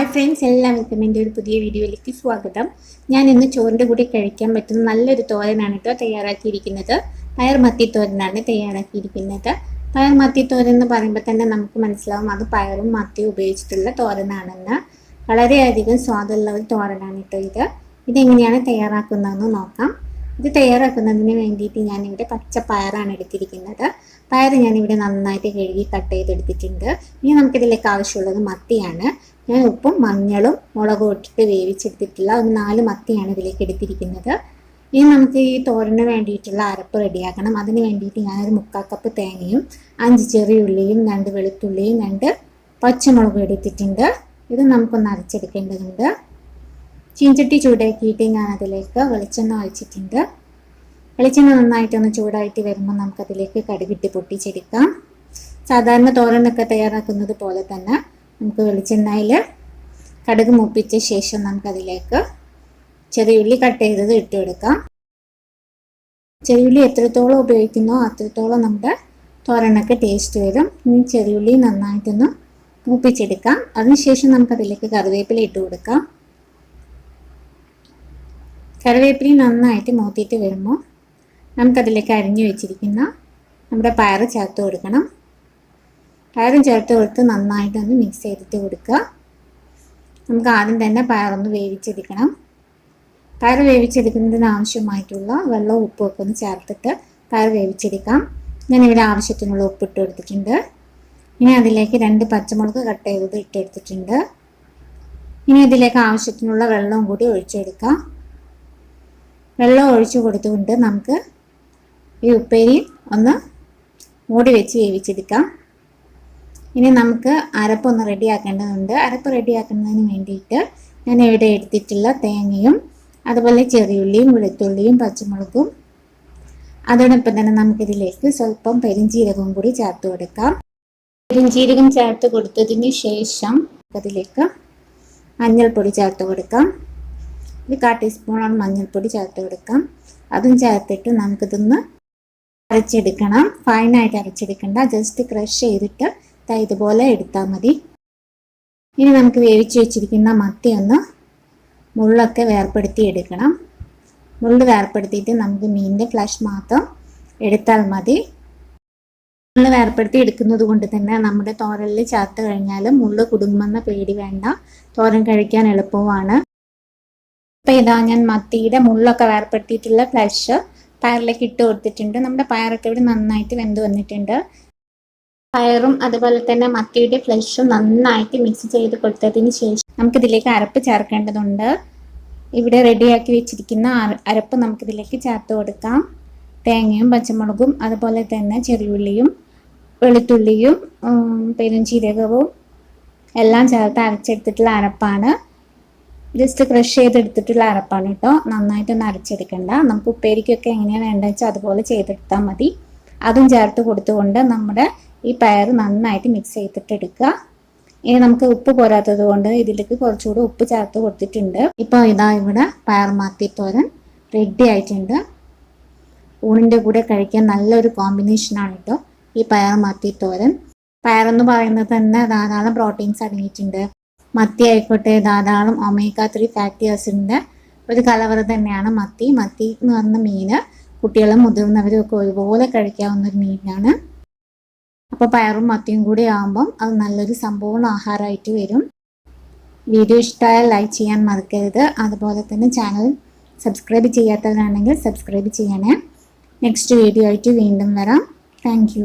Hi friends എല്ലാവർക്കും എന്റെ ഒരു പുതിയ വീഡിയോയിലേക്ക് സ്വാഗതം. ഞാൻ ഇന്ന് ചോറിന്റെ കൂടെ കഴിക്കാൻ പറ്റുന്ന നല്ലൊരു തോരനാണ് കേട്ടോ തയ്യാറാക്കിയിരിക്കുന്നത്. പയർ മത്തി തോരനാണ് തയ്യാറാക്കിയിരിക്കുന്നത്. പയർ മത്തി തോരൻ എന്ന് പറയുമ്പോൾ തന്നെ നമുക്ക് മനസ്സിലാവും അത് പയറും മത്തിയും ഉപയോഗിച്ചിട്ടുള്ള തോരനാണെന്ന്. വളരെയധികം സ്വാദുള്ള ഒരു തോരനാണ് കേട്ടോ ഇത്. ഇതെങ്ങനെയാണ് തയ്യാറാക്കുന്നതെന്ന് നോക്കാം. ഇത് തയ്യാറാക്കുന്നതിന് വേണ്ടിയിട്ട് ഞാനിവിടെ പച്ച പയറാണ് എടുത്തിരിക്കുന്നത്. പയർ ഞാനിവിടെ നന്നായിട്ട് കഴുകി കട്ട് ചെയ്തെടുത്തിട്ടുണ്ട്. ഇനി നമുക്കിതിലേക്ക് ആവശ്യമുള്ളത് മത്തിയാണ്. ഞാൻ ഉപ്പും മഞ്ഞളും മുളകും ഇട്ടിട്ട് വേവിച്ചെടുത്തിട്ടുള്ള ഒരു നാല് മത്തിയാണ് ഇതിലേക്ക് എടുത്തിരിക്കുന്നത്. ഇനി നമുക്ക് ഈ തോരന് വേണ്ടിയിട്ടുള്ള അരപ്പ് റെഡിയാക്കണം. അതിന് വേണ്ടിയിട്ട് ഞാനൊരു മുക്കാൽ കപ്പ് തേങ്ങയും അഞ്ച് ചെറിയ ഉള്ളിയും രണ്ട് വെളുത്തുള്ളിയും രണ്ട് പച്ചമുളകും എടുത്തിട്ടുണ്ട്. ഇത് നമുക്കൊന്ന് അരച്ചെടുക്കേണ്ടതുണ്ട്. ചീഞ്ചട്ടി ചൂടാക്കിയിട്ട് ഞാൻ അതിലേക്ക് വെളിച്ചെണ്ണ ഒഴിച്ചിട്ടുണ്ട്. വെളിച്ചെണ്ണ നന്നായിട്ടൊന്ന് ചൂടായിട്ട് വരുമ്പോൾ നമുക്കതിലേക്ക് കടുകിട്ട് പൊട്ടിച്ചെടുക്കാം. സാധാരണ തോരനൊക്കെ തയ്യാറാക്കുന്നത് പോലെ തന്നെ നമുക്ക് വെളിച്ചെണ്ണയിൽ കടുക് മൂപ്പിച്ച ശേഷം നമുക്കതിലേക്ക് ചെറിയുള്ളി കട്ട് ചെയ്തത് ഇട്ട് കൊടുക്കാം. ചെറിയുള്ളി എത്രത്തോളം ഉപയോഗിക്കുന്നോ അത്രത്തോളം നമ്മുടെ തോരണൊക്കെ ടേസ്റ്റ് വരും. ഇനി ചെറിയുള്ളി നന്നായിട്ടൊന്ന് മൂപ്പിച്ചെടുക്കാം. അതിനുശേഷം നമുക്കതിലേക്ക് കറിവേപ്പില ഇട്ട് കൊടുക്കാം. കറിവേപ്പിലി നന്നായിട്ട് മൂത്തിയിട്ട് വരുമ്പോൾ നമുക്കതിലേക്ക് അരിഞ്ഞു വെച്ചിരിക്കുന്ന നമ്മുടെ പയർ ചേർത്ത് കൊടുക്കണം. പയറും ചേർത്ത് കൊടുത്ത് നന്നായിട്ടൊന്ന് മിക്സ് ചെയ്തിട്ട് കൊടുക്കുക. നമുക്ക് ആദ്യം തന്നെ പയറൊന്ന് വേവിച്ചെടുക്കണം. പയർ വേവിച്ചെടുക്കുന്നതിന് ആവശ്യമായിട്ടുള്ള വെള്ളവും ഉപ്പും ഒക്കെ ഒന്ന് ചേർത്തിട്ട് പയർ വേവിച്ചെടുക്കാം. ഞാനിവിടെ ആവശ്യത്തിനുള്ള ഉപ്പിട്ട് കൊടുത്തിട്ടുണ്ട്. ഇനി അതിലേക്ക് രണ്ട് പച്ചമുളക് കട്ട് ചെയ്തത് ഇട്ടെടുത്തിട്ടുണ്ട് ഇനി ഇതിലേക്ക് ആവശ്യത്തിനുള്ള വെള്ളവും കൂടി ഒഴിച്ചെടുക്കാം. വെള്ളം ഒഴിച്ചു കൊടുത്തുകൊണ്ട് നമുക്ക് ഈ ഉപ്പേരി ഒന്ന് മൂടി വെച്ച് വേവിച്ചെടുക്കാം. ഇനി നമുക്ക് അരപ്പൊന്ന് റെഡിയാക്കേണ്ടതുണ്ട് അരപ്പ് റെഡിയാക്കുന്നതിന് വേണ്ടിയിട്ട് ഞാൻ ഇവിടെ എടുത്തിട്ടുള്ള തേങ്ങയും അതുപോലെ ചെറിയുള്ളിയും വെളുത്തുള്ളിയും പച്ചമുളകും അതോടൊപ്പം തന്നെ നമുക്കിതിലേക്ക് സ്വല്പം പെരിഞ്ചീരകവും കൂടി ചേർത്ത് കൊടുക്കാം. പെരിഞ്ചീരകം ചേർത്ത് കൊടുത്തതിന് ശേഷം അതിലേക്ക് മഞ്ഞൾപ്പൊടി ചേർത്ത് കൊടുക്കാം. ഒരു കാ ടീസ്പൂണാണ് മഞ്ഞൾപ്പൊടി ചേർത്ത് കൊടുക്കാം. അതും ചേർത്തിട്ട് നമുക്കിതൊന്ന് അരച്ചെടുക്കണം. ഫൈനായിട്ട് അരച്ചെടുക്കണ്ട. ജസ്റ്റ് ക്രഷ് ചെയ്തിട്ട് ഇതുപോലെ എടുത്താൽ മതി. ഇനി നമുക്ക് വേവിച്ച് വെച്ചിരിക്കുന്ന മത്തി ഒന്ന് മുള്ളൊക്കെ വേർപ്പെടുത്തി എടുക്കണം. മുള്ള് വേർപ്പെടുത്തിയിട്ട് നമുക്ക് മീനിന്റെ ഫ്ലഷ് മാത്രം എടുത്താൽ മതി. മുള്ള് വേർപ്പെടുത്തി എടുക്കുന്നത് കൊണ്ട് തന്നെ നമ്മുടെ തോരലിൽ ചേർത്ത് കഴിഞ്ഞാൽ മുള്ള് കുടുങ്ങുമെന്ന പേടി വേണ്ട. തോരൻ കഴിക്കാൻ എളുപ്പമാണ്. ഇപ്പം ഇതാ ഞാൻ മത്തിയുടെ മുള്ളൊക്കെ വേർപ്പെടുത്തിയിട്ടുള്ള ഫ്ലഷ് പയറിലേക്ക് ഇട്ട് കൊടുത്തിട്ടുണ്ട്. നമ്മുടെ പയറൊക്കെ ഇവിടെ നന്നായിട്ട് വെന്ത് വന്നിട്ടുണ്ട്. പയറും അതുപോലെ തന്നെ മത്തിയുടെ ഫ്ലഷും നന്നായിട്ട് മിക്സ് ചെയ്ത് കൊടുത്തതിന് ശേഷം നമുക്കിതിലേക്ക് അരപ്പ് ചേർക്കേണ്ടതുണ്ട്. ഇവിടെ റെഡിയാക്കി വെച്ചിരിക്കുന്ന അരപ്പ് നമുക്കിതിലേക്ക് ചേർത്ത് കൊടുക്കാം. തേങ്ങയും പച്ചമുളകും അതുപോലെ തന്നെ ചെറിയുള്ളിയും വെളുത്തുള്ളിയും പെരുംജീരകവും എല്ലാം ചേർത്ത് അരച്ചെടുത്തിട്ടുള്ള അരപ്പാണ്. ജസ്റ്റ് ക്രഷ് ചെയ്തെടുത്തിട്ടുള്ള അരപ്പാണ് കേട്ടോ. നന്നായിട്ടൊന്ന് അരച്ചെടുക്കണ്ട. നമുക്ക് ഉപ്പേരിക്കൊക്കെ എങ്ങനെയാണ് വേണ്ടത് വെച്ചാൽ അതുപോലെ ചെയ്തെടുത്താൽ മതി. അതും ചേർത്ത് കൊടുത്തുകൊണ്ട് നമ്മുടെ ഈ പയർ നന്നായിട്ട് മിക്സ് ചെയ്തിട്ട് എടുക്കുക ഇനി നമുക്ക് ഉപ്പ് പോരാത്തത് കൊണ്ട് ഇതിലേക്ക് കുറച്ചുകൂടി ഉപ്പ് ചേർത്ത് കൊടുത്തിട്ടുണ്ട്. ഇപ്പോൾ ഇതാ ഇവിടെ പയർ മാത്തി തോരൻ റെഡി ആയിട്ടുണ്ട്. ഊണിന്റെ കൂടെ കഴിക്കാൻ നല്ലൊരു കോമ്പിനേഷനാണ് കേട്ടോ ഈ പയർ മാത്തി തോരൻ എന്ന് പറയുന്നത് തന്നെ ധാരാളം പ്രോട്ടീൻസ് അടങ്ങിയിട്ടുണ്ട്. മത്തി ആയിക്കോട്ടെ ധാരാളം ഒമേഗ ത്രീ ഫാറ്റി ആസിഡിന്റെ ഒരു കലവറ തന്നെയാണ് മത്തി. മത്തി എന്ന് പറഞ്ഞ മീൻ കുട്ടികളും മുതിർന്നവരും ഒക്കെ ഒരുപോലെ കഴിക്കാവുന്ന ഒരു മീനാണ്. അപ്പോൾ പയറും മത്തിയും കൂടി ആകുമ്പം അത് നല്ലൊരു സമ്പൂർണ ആഹാരമായിട്ട് വരും. വീഡിയോ ഇഷ്ടമായാൽ ലൈക്ക് ചെയ്യാൻ മറക്കരുത്. അതുപോലെ തന്നെ ചാനൽ സബ്സ്ക്രൈബ് ചെയ്യാത്തവരാണെങ്കിൽ സബ്സ്ക്രൈബ് ചെയ്യണേ. നെക്സ്റ്റ് വീഡിയോ ആയിട്ട് വീണ്ടും വരാം. താങ്ക്